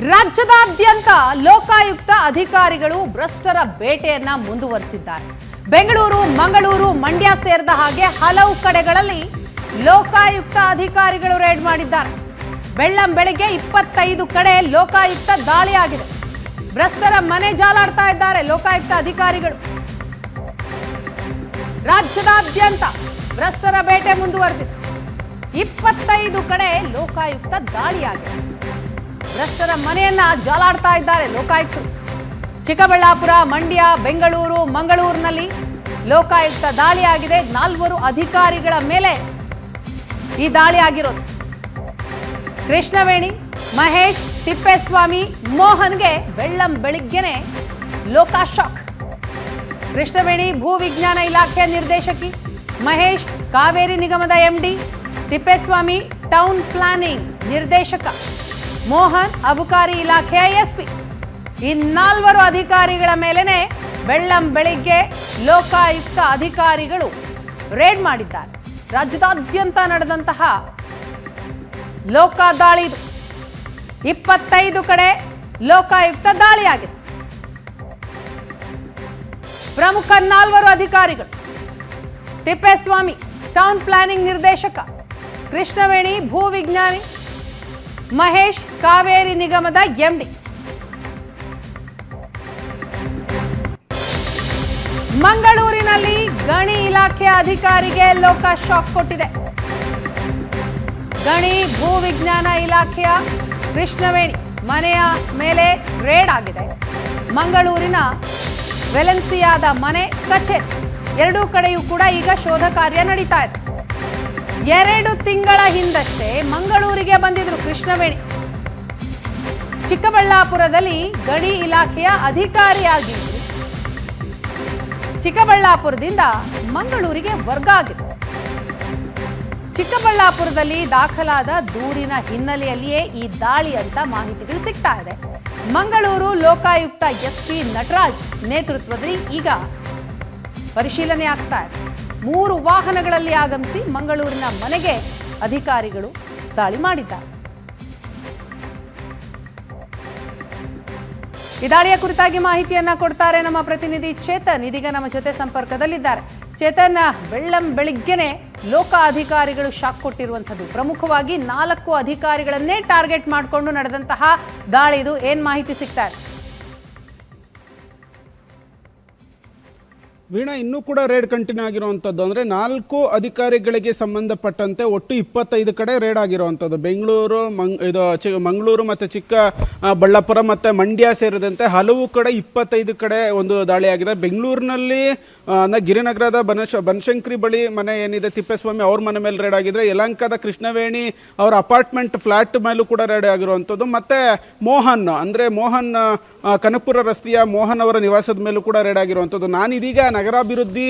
ರಾಜ್ಯದಾದ್ಯಂತ ಲೋಕಾಯುಕ್ತ ಅಧಿಕಾರಿಗಳು ಭ್ರಷ್ಟರ ಬೇಟೆಯನ್ನ ಮುಂದುವರಿಸಿದ್ದಾರೆ. ಬೆಂಗಳೂರು, ಮಂಗಳೂರು, ಮಂಡ್ಯ ಸೇರಿದ ಹಾಗೆ ಹಲವು ಕಡೆಗಳಲ್ಲಿ ಲೋಕಾಯುಕ್ತ ಅಧಿಕಾರಿಗಳು ರೇಡ್ ಮಾಡಿದ್ದಾರೆ. ಬೆಳ್ಳಂ ಬೆಳಿಗ್ಗೆ ಇಪ್ಪತ್ತೈದು ಕಡೆ ಲೋಕಾಯುಕ್ತ ದಾಳಿಯಾಗಿದೆ. ಭ್ರಷ್ಟರ ಮನೆ ಜಾಲಾಡ್ತಾ ಇದ್ದಾರೆ ಲೋಕಾಯುಕ್ತ ಅಧಿಕಾರಿಗಳು. ರಾಜ್ಯದಾದ್ಯಂತ ಭ್ರಷ್ಟರ ಬೇಟೆ ಮುಂದುವರೆದಿದೆ. ಇಪ್ಪತ್ತೈದು ಕಡೆ ಲೋಕಾಯುಕ್ತ ದಾಳಿಯಾಗಿದೆ. ಭ್ರಷ್ಟರ ಮನೆಯನ್ನ ಜಾಲಾಡ್ತಾ ಇದ್ದಾರೆ ಲೋಕಾಯುಕ್ತರು. ಚಿಕ್ಕಬಳ್ಳಾಪುರ, ಮಂಡ್ಯ, ಬೆಂಗಳೂರು, ಮಂಗಳೂರಿನಲ್ಲಿ ಲೋಕಾಯುಕ್ತ ದಾಳಿಯಾಗಿದೆ. ನಾಲ್ವರು ಅಧಿಕಾರಿಗಳ ಮೇಲೆ ಈ ದಾಳಿ ಆಗಿರೋದು. ಕೃಷ್ಣವೇಣಿ, ಮಹೇಶ್, ತಿಪ್ಪೇಸ್ವಾಮಿ, ಮೋಹನ್ಗೆ ಬೆಳ್ಳಂ ಬೆಳಿಗ್ಗೆನೆ ಲೋಕಾಶಾಕ್ ಕೃಷ್ಣವೇಣಿ ಭೂ ವಿಜ್ಞಾನ ಇಲಾಖೆ ನಿರ್ದೇಶಕಿ, ಮಹೇಶ್ ಕಾವೇರಿ ನಿಗಮದ ಎಂಡಿ, ತಿಪ್ಪೇಸ್ವಾಮಿ ಟೌನ್ ಪ್ಲಾನಿಂಗ್ ನಿರ್ದೇಶಕ. ಮೋಹನ್ ಅಬಕಾರಿ ಇಲಾಖೆಯ ಎಸ್ಪಿ. ಇನ್ನಾಲ್ವರು ನಾಲ್ವರು ಅಧಿಕಾರಿಗಳ ಮೇಲೆನೆ ಬೆಳ್ಳಂ ಬೆಳಿಗ್ಗೆ ಲೋಕಾಯುಕ್ತ ಅಧಿಕಾರಿಗಳು ರೇಡ್ ಮಾಡಿದ್ದಾರೆ. ರಾಜ್ಯದಾದ್ಯಂತ ನಡೆದಂತಹ ಲೋಕ ದಾಳಿ ಇದು. ಇಪ್ಪತ್ತೈದು ಕಡೆ ಲೋಕಾಯುಕ್ತ ದಾಳಿಯಾಗಿದೆ. ಪ್ರಮುಖ ನಾಲ್ವರು ಅಧಿಕಾರಿಗಳು. ತಿಪ್ಪೇಸ್ವಾಮಿ ಟೌನ್ ಪ್ಲಾನಿಂಗ್ ನಿರ್ದೇಶಕ, ಕೃಷ್ಣವೇಣಿ, ಭೂ ವಿಜ್ಞಾನಿ ಮಹೇಶ್ ಕಾವೇರಿ ನಿಗಮದ ಎಂಡಿ. ಮಂಗಳೂರಿನಲ್ಲಿ ಗಣಿ ಇಲಾಖೆ ಅಧಿಕಾರಿಗೆ ಲೋಕ ಶಾಕ್ ಕೊಟ್ಟಿದೆ. ಗಣಿ ಭೂ ವಿಜ್ಞಾನ ಇಲಾಖೆಯ ಕೃಷ್ಣವೇಣಿ ಮನೆಯ ಮೇಲೆ ರೇಡ್ ಆಗಿದೆ. ಮಂಗಳೂರಿನ ವೆಲೆನ್ಸಿಯಾದ ಮನೆ ಕಚೇರಿ. ಎರಡೂ ಕಡೆಯೂ ಕೂಡ ಈಗ ಶೋಧ ಕಾರ್ಯ ನಡೀತಾ ಇದೆ. ಎರಡು ತಿಂಗಳ ಹಿಂದಷ್ಟೇ ಮಂಗಳೂರಿಗೆ ಬಂದಿದ್ರು ಕೃಷ್ಣವೇಣಿ. ಚಿಕ್ಕಬಳ್ಳಾಪುರದಲ್ಲಿ ಗಣಿ ಇಲಾಖೆಯ ಅಧಿಕಾರಿಯಾಗಿದ್ರು ಚಿಕ್ಕಬಳ್ಳಾಪುರದಿಂದ ಮಂಗಳೂರಿಗೆ ವರ್ಗ ಆಗಿದೆ ಚಿಕ್ಕಬಳ್ಳಾಪುರದಲ್ಲಿ ದಾಖಲಾದ ದೂರಿನ ಹಿನ್ನೆಲೆಯಲ್ಲಿಯೇ ಈ ದಾಳಿ ಅಂತ ಮಾಹಿತಿಗಳು ಸಿಗ್ತಾ ಇದೆ. ಮಂಗಳೂರು ಲೋಕಾಯುಕ್ತ ಎಸ್ ಪಿ ನಟರಾಜ್ ನೇತೃತ್ವದಲ್ಲಿ ಈಗ ಪರಿಶೀಲನೆ ಆಗ್ತಾ ಇದೆ. ಮೂರು ವಾಹನಗಳಲ್ಲಿ ಆಗಮಿಸಿ ಮಂಗಳೂರಿನ ಮನೆಗೆ ಅಧಿಕಾರಿಗಳು ದಾಳಿ ಮಾಡಿದ್ದಾರೆ. ಈ ದಾಳಿಯ ಕುರಿತಾಗಿ ಮಾಹಿತಿಯನ್ನ ಕೊಡ್ತಾರೆ ನಮ್ಮ ಪ್ರತಿನಿಧಿ ಚೇತನ್. ಇದೀಗ ನಮ್ಮ ಜೊತೆ ಸಂಪರ್ಕದಲ್ಲಿದ್ದಾರೆ. ಚೇತನ್, ಬೆಳ್ಳಂ ಬೆಳಿಗ್ಗೆನೆ ಲೋಕ ಅಧಿಕಾರಿಗಳು ಶಾಕ್ ಕೊಟ್ಟಿರುವಂಥದ್ದು. ಪ್ರಮುಖವಾಗಿ ನಾಲ್ಕು ಅಧಿಕಾರಿಗಳನ್ನೇ ಟಾರ್ಗೆಟ್ ಮಾಡಿಕೊಂಡು ನಡೆದಂತಹ ದಾಳಿ ಇದು. ಏನ್ ಮಾಹಿತಿ ಸಿಗ್ತಾ ಇದೆ? ವೀಣಾ, ಇನ್ನೂ ಕೂಡ ರೇಡ್ ಕಂಟಿನ್ಯೂ ಆಗಿರುವಂಥದ್ದು ಅಂದರೆ ನಾಲ್ಕು ಅಧಿಕಾರಿಗಳಿಗೆ ಸಂಬಂಧಪಟ್ಟಂತೆ ಒಟ್ಟು ಇಪ್ಪತ್ತೈದು ಕಡೆ ರೇಡ್ ಆಗಿರುವಂಥದ್ದು. ಬೆಂಗಳೂರು, ಮಂಗ್, ಇದು ಚಿ, ಮಂಗಳೂರು ಮತ್ತು ಚಿಕ್ಕ ಬಳ್ಳಾಪುರ ಮತ್ತು ಮಂಡ್ಯ ಸೇರಿದಂತೆ ಹಲವು ಕಡೆ ಇಪ್ಪತ್ತೈದು ಕಡೆ ಒಂದು ದಾಳಿಯಾಗಿದೆ. ಬೆಂಗಳೂರಿನಲ್ಲಿ ಅಂದರೆ ಅಂದ್ರೆ ಗಿರಿನಗರದ ಬನಶ, ಬನಶಂಕರಿ ಬಳಿ ಮನೆ ಏನಿದೆ, ತಿಪ್ಪೇಸ್ವಾಮಿ ಅವ್ರ ಮನೆ ಮೇಲೆ ರೇಡ್ ಆಗಿದ್ರೆ, ಯಲಂಕದ ಕೃಷ್ಣವೇಣಿ ಅವರ ಅಪಾರ್ಟ್ಮೆಂಟ್ ಫ್ಲ್ಯಾಟ್ ಮೇಲೂ ಕೂಡ ರೇಡ್ ಆಗಿರುವಂಥದ್ದು. ಮತ್ತು ಮೋಹನ್, ಅಂದರೆ ಮೋಹನ್ ಕನಕಪುರ ರಸ್ತೆಯ ಮೋಹನ್ ಅವರ ನಿವಾಸದ ಮೇಲೂ ಕೂಡ ರೇಡ್ ಆಗಿರುವಂಥದ್ದು. ನಾನು ಇದೀಗ ನಗರಾಭಿವೃದ್ಧಿ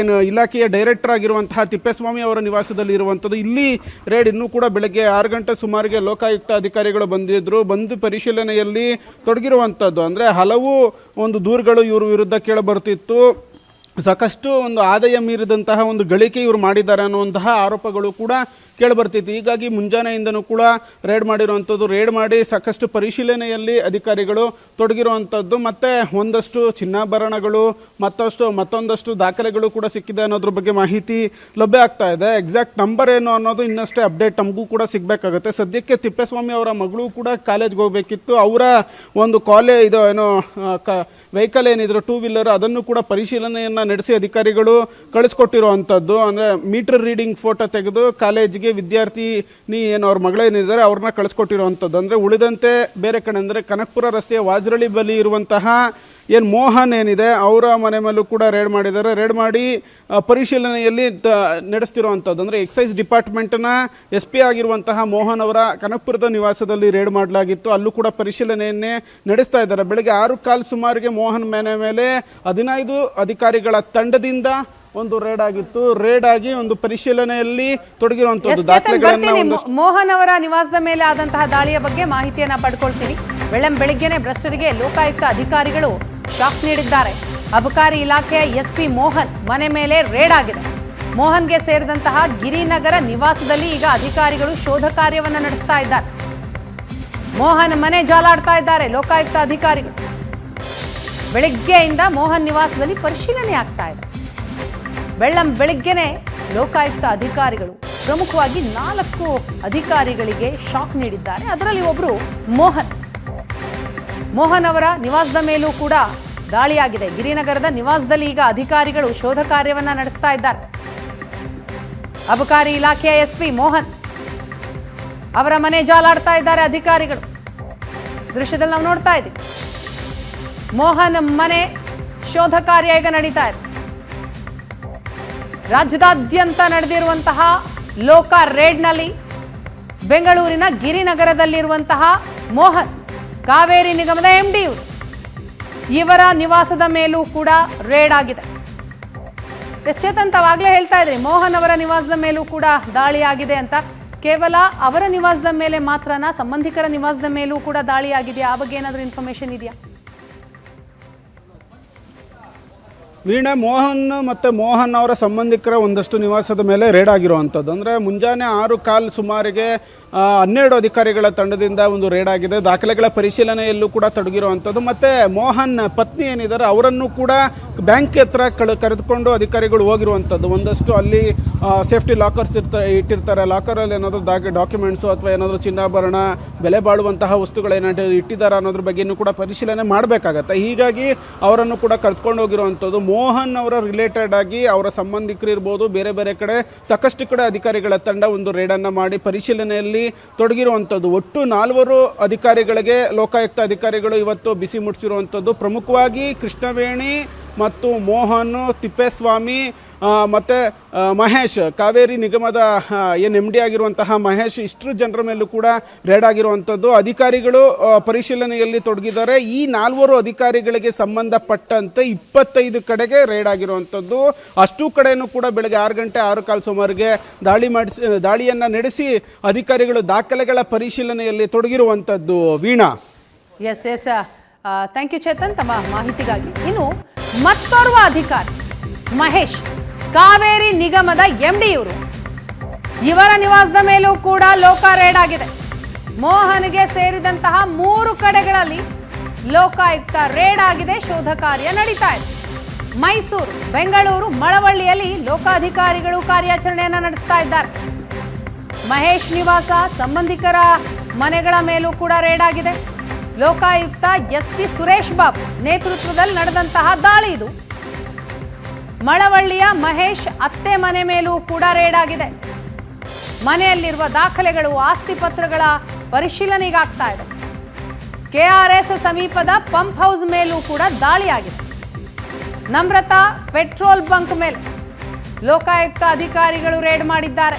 ಏನು ಇಲಾಖೆಯ ಡೈರೆಕ್ಟರ್ ಆಗಿರುವಂತಹ ತಿಪ್ಪೇಸ್ವಾಮಿ ಅವರ ನಿವಾಸದಲ್ಲಿ ಇರುವಂಥದ್ದು. ಇಲ್ಲಿ ರೇಡ್ ಇನ್ನೂ ಕೂಡ ಬೆಳಗ್ಗೆ ಆರು ಗಂಟೆ ಸುಮಾರಿಗೆ ಲೋಕಾಯುಕ್ತ ಅಧಿಕಾರಿಗಳು ಬಂದಿದ್ರು. ಬಂದು ಪರಿಶೀಲನೆಯಲ್ಲಿ ತೊಡಗಿರುವಂಥದ್ದು. ಅಂದರೆ ಹಲವು ಒಂದು ದೂರುಗಳು ಇವರು ವಿರುದ್ಧ ಕೇಳಬರ್ತಿತ್ತು ಸಾಕಷ್ಟು ಒಂದು ಆದಾಯ ಮೀರಿದಂತಹ ಒಂದು ಗಳಿಕೆ ಇವರು ಮಾಡಿದ್ದಾರೆ ಅನ್ನುವಂತಹ ಆರೋಪಗಳು ಕೂಡ ಕೇಳಿಬರ್ತಿತ್ತು. ಹೀಗಾಗಿ ಮುಂಜಾನೆಯಿಂದನೂ ಕೂಡ ರೇಡ್ ಮಾಡಿರುವಂಥದ್ದು ರೇಡ್ ಮಾಡಿ ಸಾಕಷ್ಟು ಪರಿಶೀಲನೆಯಲ್ಲಿ ಅಧಿಕಾರಿಗಳು ತೊಡಗಿರುವಂಥದ್ದು, ಮತ್ತೆ ಒಂದಷ್ಟು ಚಿನ್ನಾಭರಣಗಳು, ಮತ್ತಷ್ಟು, ಮತ್ತೊಂದಷ್ಟು ದಾಖಲೆಗಳು ಕೂಡ ಸಿಕ್ಕಿದೆ ಅನ್ನೋದ್ರ ಬಗ್ಗೆ ಮಾಹಿತಿ ಲಭ್ಯ ಆಗ್ತಾ ಇದೆ. ಎಕ್ಸಾಕ್ಟ್ ನಂಬರ್ ಏನು ಅನ್ನೋದು ಇನ್ನಷ್ಟೇ ಅಪ್ಡೇಟ್ ನಮಗೂ ಕೂಡ ಸಿಗಬೇಕಾಗುತ್ತೆ. ಸದ್ಯಕ್ಕೆ ತಿಪ್ಪೇಸ್ವಾಮಿ ಅವರ ಮಗಳು ಕೂಡ ಕಾಲೇಜ್ಗೆ ಹೋಗಬೇಕಿತ್ತು. ಅವರ ಒಂದು ಕಾಲೇ ಇದು ಏನೋ ವೆಹಿಕಲ್ ಏನಿದ್ರು ಟೂ ವೀಲರ್ ಅದನ್ನು ಕೂಡ ಪರಿಶೀಲನೆಯನ್ನ ನಡೆಸಿ ಅಧಿಕಾರಿಗಳು ಕಳಿಸ್ಕೊಟ್ಟಿರುವಂಥದ್ದು ಅಂದರೆ ಮೀಟರ್ ರೀಡಿಂಗ್ ಫೋಟೋ ತೆಗೆದು ಕಾಲೇಜಿಗೆ ವಿದ್ಯಾರ್ಥಿ ನೀ ಏನು ಅವ್ರ ಮಗಳೇನಿದ್ದಾರೆ ಅವ್ರನ್ನ ಕಳಿಸ್ಕೊಟ್ಟಿರುವಂಥದ್ದು ಅಂದರೆ ಉಳಿದಂತೆ ಬೇರೆ ಕಡೆ ಅಂದರೆ ಕನಕಪುರ ರಸ್ತೆಯ ವಾಜರಳ್ಳಿ ಬಳಿ ಇರುವಂತಹ ಏನು ಮೋಹನ್ ಏನಿದೆ ಅವರ ಮನೆ ಮೇಲೂ ಕೂಡ ರೇಡ್ ಮಾಡಿದ್ದಾರೆ. ರೇಡ್ ಮಾಡಿ ಪರಿಶೀಲನೆಯಲ್ಲಿ ನಡೆಸ್ತಿರುವಂಥದ್ದು ಅಂದರೆ ಎಕ್ಸೈಸ್ ಡಿಪಾರ್ಟ್ಮೆಂಟ್ನ ಎಸ್ ಪಿ ಆಗಿರುವಂತಹ ಮೋಹನ್ ಅವರ ಕನಕಪುರದ ನಿವಾಸದಲ್ಲಿ ರೇಡ್ ಮಾಡಲಾಗಿತ್ತು. ಅಲ್ಲೂ ಕೂಡ ಪರಿಶೀಲನೆಯನ್ನೇ ನಡೆಸ್ತಾ ಇದ್ದಾರೆ. ಬೆಳಗ್ಗೆ ಆರು ಕಾಲು ಸುಮಾರಿಗೆ ಮೋಹನ್ ಮನೆ ಮೇಲೆ ಹದಿನೈದು ಅಧಿಕಾರಿಗಳ ತಂಡದಿಂದ ಒಂದು ರೇಡ್ ಆಗಿತ್ತು. ರೇಡ್ ಆಗಿ ಒಂದು ಪರಿಶೀಲನೆಯಲ್ಲಿ ತೊಡಗಿರುವಂತ ದಾಖಲೆಗಳನ್ನ ಮೋಹನ್ ಅವರ ನಿವಾಸದ ಮೇಲೆ ಆದಂತಹ ದಾಳಿಯ ಬಗ್ಗೆ ಮಾಹಿತಿಯನ್ನ ಪಡ್ಕೊಳ್ತೀನಿ. ಬೆಳ್ಳಂ ಬೆಳಿಗ್ಗೆನೆ ಭ್ರಷ್ಟರಿಗೆ ಲೋಕಾಯುಕ್ತ ಅಧಿಕಾರಿಗಳು ಶಾಕ್ ನೀಡಿದ್ದಾರೆ. ಅಬಕಾರಿ ಇಲಾಖೆಯ ಎಸ್ಪಿ ಮೋಹನ್ ಮನೆ ಮೇಲೆ ರೇಡ್ ಆಗಿದೆ. ಮೋಹನ್ಗೆ ಸೇರಿದಂತಹ ಗಿರಿನಗರ ನಿವಾಸದಲ್ಲಿ ಈಗ ಅಧಿಕಾರಿಗಳು ಶೋಧ ಕಾರ್ಯವನ್ನು ನಡೆಸ್ತಾ ಇದ್ದಾರೆ. ಮೋಹನ್ ಮನೆ ಜಾಲಾಡ್ತಾ ಇದ್ದಾರೆ ಲೋಕಾಯುಕ್ತ ಅಧಿಕಾರಿಗಳು. ಬೆಳಿಗ್ಗೆಯಿಂದ ಮೋಹನ್ ನಿವಾಸದಲ್ಲಿ ಪರಿಶೀಲನೆ ಆಗ್ತಾ ಇದೆ. ಬೆಳ್ಳಂ ಬೆಳಿಗ್ಗೆನೆ ಲೋಕಾಯುಕ್ತ ಅಧಿಕಾರಿಗಳು ಪ್ರಮುಖವಾಗಿ ನಾಲ್ಕು ಅಧಿಕಾರಿಗಳಿಗೆ ಶಾಕ್ ನೀಡಿದ್ದಾರೆ. ಅದರಲ್ಲಿ ಒಬ್ಬರು ಮೋಹನ್. ಮೋಹನ್ ಅವರ ನಿವಾಸದ ಮೇಲೂ ಕೂಡ ದಾಳಿಯಾಗಿದೆ. ಗಿರಿನಗರದ ನಿವಾಸದಲ್ಲಿ ಈಗ ಅಧಿಕಾರಿಗಳು ಶೋಧ ಕಾರ್ಯವನ್ನ ನಡೆಸ್ತಾ ಇದ್ದಾರೆ. ಅಬಕಾರಿ ಇಲಾಖೆಯ ಎಸ್ಪಿ ಮೋಹನ್ ಅವರ ಮನೆ ಜಾಲಾಡ್ತಾ ಇದ್ದಾರೆ ಅಧಿಕಾರಿಗಳು. ದೃಶ್ಯದಲ್ಲಿ ನಾವು ನೋಡ್ತಾ ಇದ್ದೀವಿ. ಮೋಹನ್ ಮನೆ ಶೋಧ ಕಾರ್ಯ ಈಗ ನಡೀತಾ ಇದೆ. ರಾಜ್ಯದಾದ್ಯಂತ ನಡೆದಿರುವಂತಹ ಲೋಕ ರೇಡ್ನಲ್ಲಿ ಬೆಂಗಳೂರಿನ ಗಿರಿನಗರದಲ್ಲಿರುವಂತಹ ಮೋಹನ್ ಕಾವೇರಿ ನಿಗಮದ ಎಂಡಿ ಇವರ ನಿವಾಸದ ಮೇಲೂ ಕೂಡ ರೇಡ್ ಆಗಿದೆ. ತಾವಾಗಲೇ ಹೇಳ್ತಾ ಇದ್ರಿ, ಮೋಹನ್ ಅವರ ನಿವಾಸದ ಮೇಲೂ ಕೂಡ ದಾಳಿ ಆಗಿದೆ ಅಂತ. ಕೇವಲ ಅವರ ನಿವಾಸದ ಮೇಲೆ ಮಾತ್ರನಾ, ಸಂಬಂಧಿಕರ ನಿವಾಸದ ಮೇಲೂ ಕೂಡ ದಾಳಿ ಆಗಿದೆಯಾ? ಆ ಬಗ್ಗೆ ಏನಾದರೂ ಇನ್ಫಾರ್ಮೇಶನ್ ಇದೆಯಾ? ವೀಣೆ ಮೋಹನ್ ಮತ್ತು ಮೋಹನ್ ಅವರ ಸಂಬಂಧಿಕರ ಒಂದಷ್ಟು ನಿವಾಸದ ಮೇಲೆ ರೇಡ್ ಆಗಿರುವಂಥದ್ದು. ಅಂದರೆ ಮುಂಜಾನೆ ಆರು ಕಾಲ್ ಸುಮಾರಿಗೆ ಹನ್ನೆರಡು ಅಧಿಕಾರಿಗಳ ತಂಡದಿಂದ ಒಂದು ರೇಡ್ ಆಗಿದೆ. ದಾಖಲೆಗಳ ಪರಿಶೀಲನೆಯಲ್ಲೂ ಕೂಡ ತೊಡಗಿರುವಂಥದ್ದು. ಮತ್ತು ಮೋಹನ್ ಪತ್ನಿ ಏನಿದ್ದಾರೆ, ಅವರನ್ನು ಕೂಡ ಬ್ಯಾಂಕ್ ಹತ್ರ ಕಳೆ, ಕರೆದುಕೊಂಡು ಅಧಿಕಾರಿಗಳು ಹೋಗಿರುವಂಥದ್ದು. ಒಂದಷ್ಟು ಅಲ್ಲಿ ಸೇಫ್ಟಿ ಲಾಕರ್ಸ್ ಇರ್ತ, ಇಟ್ಟಿರ್ತಾರೆ. ಲಾಕರಲ್ಲಿ ಏನಾದರೂ ದಾಖ ಡಾಕ್ಯುಮೆಂಟ್ಸು ಅಥವಾ ಏನಾದರೂ ಚಿನ್ನಾಭರಣ, ಬೆಲೆ ಬಾಳುವಂತಹ ವಸ್ತುಗಳೇನಾದರೂ ಇಟ್ಟಿದ್ದಾರೆ ಅನ್ನೋದ್ರ ಬಗ್ಗೆಯೂ ಕೂಡ ಪರಿಶೀಲನೆ ಮಾಡಬೇಕಾಗತ್ತೆ. ಹೀಗಾಗಿ ಅವರನ್ನು ಕೂಡ ಕರೆದುಕೊಂಡು ಹೋಗಿರುವಂಥದ್ದು. ಮೋಹನ್ ಅವರ ರಿಲೇಟೆಡ್ ಆಗಿ ಅವರ ಸಂಬಂಧಿಕರು ಇರ್ಬೋದು, ಬೇರೆ ಬೇರೆ ಕಡೆ ಸಾಕಷ್ಟು ಕಡೆ ಅಧಿಕಾರಿಗಳ ತಂಡ ಒಂದು ರೇಡನ್ನು ಮಾಡಿ ಪರಿಶೀಲನೆಯಲ್ಲಿ ತೊಡಗಿರುವಂಥದ್ದು ಒಟ್ಟು ನಾಲ್ವರು ಅಧಿಕಾರಿಗಳಿಗೆ, ಲೋಕಾಯುಕ್ತ ಅಧಿಕಾರಿಗಳು ಇವತ್ತು ಬಿಸಿ ಮುಟ್ಟಿಸಿರುವಂಥದ್ದು ಪ್ರಮುಖವಾಗಿ ಕೃಷ್ಣವೇಣಿ ಮತ್ತು ಮೋಹನ್ ತಿಪ್ಪೇಸ್ವಾಮಿ ಮತ್ತೆ ಮಹೇಶ್, ಕಾವೇರಿ ನಿಗಮದ ಏನು ಎಂ ಡಿ ಆಗಿರುವಂತಹ ಮಹೇಶ್, ಇಷ್ಟರ ಜನರ ಮೇಲೂ ಕೂಡ ರೇಡ್ ಆಗಿರುವಂಥದ್ದು. ಅಧಿಕಾರಿಗಳು ಪರಿಶೀಲನೆಯಲ್ಲಿ ತೊಡಗಿದ್ದಾರೆ. ಈ ನಾಲ್ವರು ಅಧಿಕಾರಿಗಳಿಗೆ ಸಂಬಂಧಪಟ್ಟಂತೆ ಇಪ್ಪತ್ತೈದು ಕಡೆಗೆ ರೇಡ್ ಆಗಿರುವಂಥದ್ದು. ಅಷ್ಟು ಕಡೆಯೂ ಕೂಡ ಬೆಳಗ್ಗೆ ಆರು ಗಂಟೆ, ಆರು ಕಾಲು ಸುಮಾರಿಗೆ ದಾಳಿ ಮಾಡಿಸಿ, ದಾಳಿಯನ್ನು ನಡೆಸಿ ಅಧಿಕಾರಿಗಳು ದಾಖಲೆಗಳ ಪರಿಶೀಲನೆಯಲ್ಲಿ ತೊಡಗಿರುವಂಥದ್ದು. Veena. Yes yes thank you Chetan. ತಮ್ಮ ಮಾಹಿತಿಗಾಗಿ ಇನ್ನು ಮತ್ತೋರ್ವ ಅಧಿಕಾರಿ ಮಹೇಶ್ ಕಾವೇರಿ ನಿಗಮದ ಎಂಡಿ ಇವರು. ಇವರ ನಿವಾಸದ ಮೇಲೂ ಕೂಡ ಲೋಕ ರೇಡ್ ಆಗಿದೆ. ಮೋಹನ್ಗೆ ಸೇರಿದಂತಹ ಮೂರು ಕಡೆಗಳಲ್ಲಿ ಲೋಕಾಯುಕ್ತ ರೇಡ್ ಆಗಿದೆ, ಶೋಧ ಕಾರ್ಯ ನಡೀತಾ ಇದೆ. ಮೈಸೂರು, ಬೆಂಗಳೂರು, ಮಳವಳ್ಳಿಯಲ್ಲಿ ಲೋಕಾಧಿಕಾರಿಗಳು ಕಾರ್ಯಾಚರಣೆಯನ್ನು ನಡೆಸ್ತಾ ಇದ್ದಾರೆ. ಮಹೇಶ್ ನಿವಾಸ ಸಂಬಂಧಿಕರ ಮನೆಗಳ ಮೇಲೂ ಕೂಡ ರೇಡ್ ಆಗಿದೆ. ಲೋಕಾಯುಕ್ತ ಎಸ್ ಪಿ ಸುರೇಶ್ ಬಾಬು ನೇತೃತ್ವದಲ್ಲಿ ನಡೆದಂತಹ ದಾಳಿ ಇದು. ಮಳವಳ್ಳಿಯ ಮಹೇಶ್ ಅತ್ತೆ ಮನೆ ಮೇಲೂ ಕೂಡ ರೇಡ್ ಆಗಿದೆ. ಮನೆಯಲ್ಲಿರುವ ದಾಖಲೆಗಳು, ಆಸ್ತಿ ಪತ್ರಗಳ ಪರಿಶೀಲನೆಗಾಗ್ತಾ ಇದೆ. ಕೆಆರ್ಎಸ್ ಸಮೀಪದ ಪಂಪ್ ಹೌಸ್ ಮೇಲೂ ಕೂಡ ದಾಳಿಯಾಗಿದೆ. ನಮ್ರತಾ ಪೆಟ್ರೋಲ್ ಬಂಕ್ ಮೇಲೆ ಲೋಕಾಯುಕ್ತ ಅಧಿಕಾರಿಗಳು ರೇಡ್ ಮಾಡಿದ್ದಾರೆ.